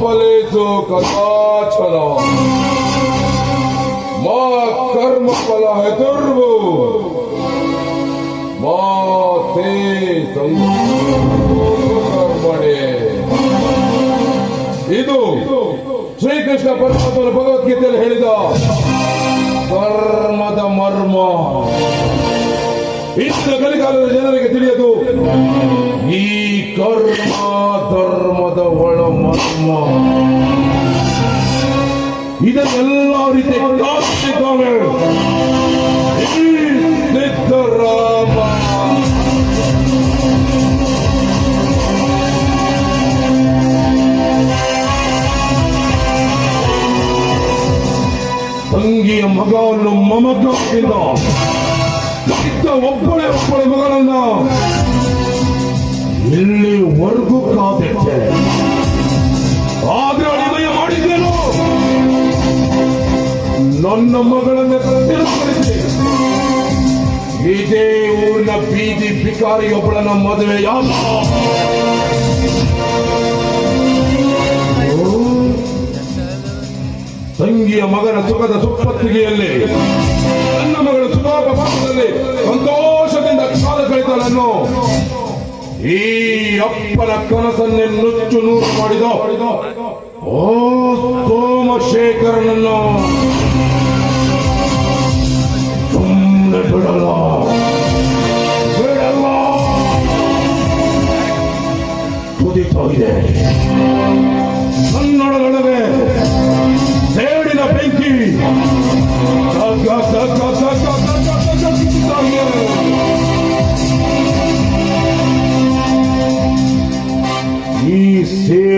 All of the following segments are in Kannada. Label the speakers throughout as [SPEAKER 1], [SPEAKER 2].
[SPEAKER 1] ಫಲೇಸು ಕದಾಚನ ಮಾ ಕರ್ಮ ಫಲ ಹೆತುರ್ವು. ಮಾ ತೇ ಕರ್ಮಣೆ ಇದು ಶ್ರೀಕೃಷ್ಣ ಪರಮಾತ್ಮನ ಭಗವದ್ಗೀತೆಯಲ್ಲಿ ಹೇಳಿದ ಕರ್ಮದ ಮರ್ಮ. ಇಂದಿನ ಕಲಿಕಾಲದ ಜನರಿಗೆ ತಿಳಿಯದು ಈ ಕರ್ಮ ಧರ್ಮದ ಒಳ ಮರ್ಮ ಇದನ್ನೆಲ್ಲ ರೀತಿ ಕಾಸ್ತಿದ್ದಾವೆ ಈ ಸಿದ್ದರಾಮ ತಂಗಿಯ ಮಗವನ್ನು ಮಮಕಾರದಿಂದ ಇದ್ದ ಒಬ್ಬಳೆ ಒಬ್ಬಳೆ ಮಗಳನ್ನ ಇಲ್ಲಿವರೆಗೂ ಕಾದಿಟ್ಟೆ ಆದ್ರೆ ಅಡಿಮಯ ಮಾಡಿದ್ದೇನು ನನ್ನ ಮಗಳನ್ನು ತಿರುಗಿಸಿ ಇದೇ ಊರಿನ ಬೀದಿ ಭಿಕಾರಿಯೊಬ್ಬಳನ್ನ ಮದುವೆಯಾದ ತಂಗಿಯ ಮಗನ ಸುಖದ ಸುಪ್ಪತ್ತಿಗೆಯಲ್ಲಿ ನನ್ನ ಮಗಳ ಸುಖೋಪಭಾಗದಲ್ಲಿ ಸಂತೋಷದಿಂದ ಕಾಲ ಕಳಿತಾಳನ್ನು ಈ ಅಪ್ಪನ ಕನಸನ್ನೇ ನುಚ್ಚು ನೂರು ಮಾಡಿದ ಓ ಸೋಮಶೇಖರನನ್ನು ಸುಮ್ಮನೆ ಬಿಡಲ್ಲ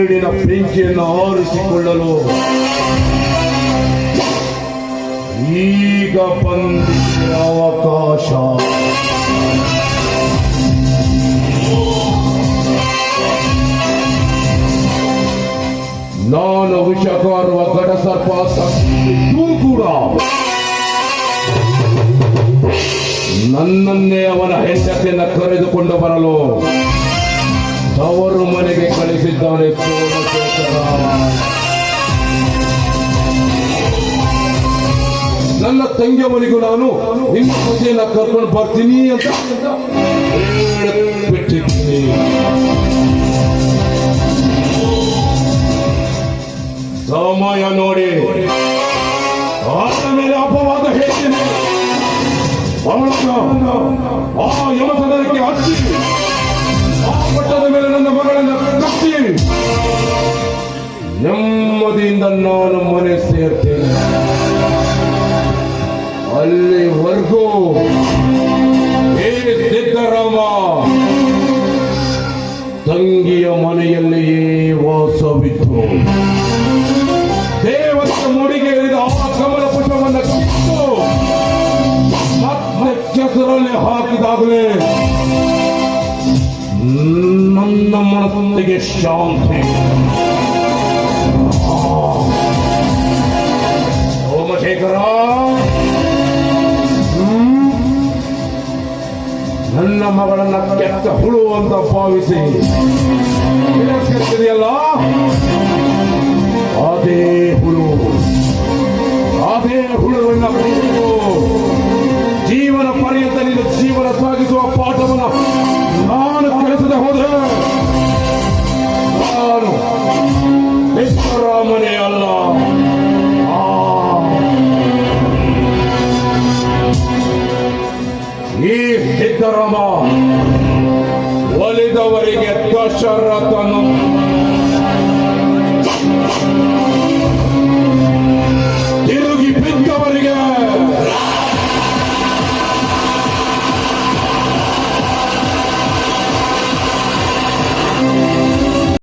[SPEAKER 1] ಸೇಡಿನ ಪ್ರೀತಿಯನ್ನು ಆರಿಸಿಕೊಳ್ಳಲು ಈಗ ಬಂದಿದೆ ಅವಕಾಶ. ನಾನು ವಿಷಕಾರುವ ಘಟ ಸರ್ಪ ಕೂಡ ನನ್ನನ್ನೇ ಅವನ ಹೆಂಡತಿಯನ್ನು ಕರೆದುಕೊಂಡು ಬರಲು ತವರು ಮನೆಗೆ ಕಳಿಸಿದ್ದಾನೆ ತಂಗಿಯ ಮನೆಗೂ ನಾನು ನಿಮ್ಮ ಮನೆಯನ್ನ ಕರ್ಕೊಂಡು ಬರ್ತೀನಿ ಅಂತ ಬಿಟ್ಟಿದ್ದೀನಿ ಸಮಯ ನೋಡಿ. ಆದ ಮೇಲೆ ಅಪವಾದ ಹೇಳ್ತೀನಿ. ಆ ಯಮಸದನಕ್ಕೆ ಹಚ್ಚಿ, ಆ ಪಟ್ಟದ ಮೇಲೆ ನನ್ನ ಮಗಳನ್ನ ಕಟ್ಟಿ, ನೆಮ್ಮದಿಯಿಂದ ನಾನು ಮನೆ ಸೇರ್ತೇನೆ. ಅಲ್ಲಿವರೆಗೂ ಹೇ ಸಿದ್ದರಾಮ? ತಂಗಿಯ ಮನೆಯಲ್ಲಿಯೇ ವಾಸವಿತ್ತು. ದೇವರ ಮುಡಿಗೆ ಇರಿದ ಆ ಕಮಲ ಪುಷ್ಪವನ್ನು ಕಿತ್ತು. ಮತ್ತೆ ಕೆಸರಲ್ಲಿ ಹಾಕಿದಾಗಲೇ ನನ್ನ ಮನಸ್ಸಿಗೆ ಶಾಂತಿ. ಕೆಟ್ಟ ಹುಳು ಅಂತ ಭಾವಿಸಿ. ಅದೇ ಹುಳು. ಅದೇ ಹುಳುವನ್ನ ಜೀವನ ಪರ್ಯಂತ ನಿನ್ನ ಜೀವನ ಸಾಗಿಸುವ ಪಾಠವನ್ನು ನಾನು ಕಲಿಸದೆ ಹೋದ್ರೆ ನಾನು ವಿಶ್ವರಾಮನೇ ಅಲ್ಲ. ಒಲಿದವರಿಗೆ ದಶರಥನು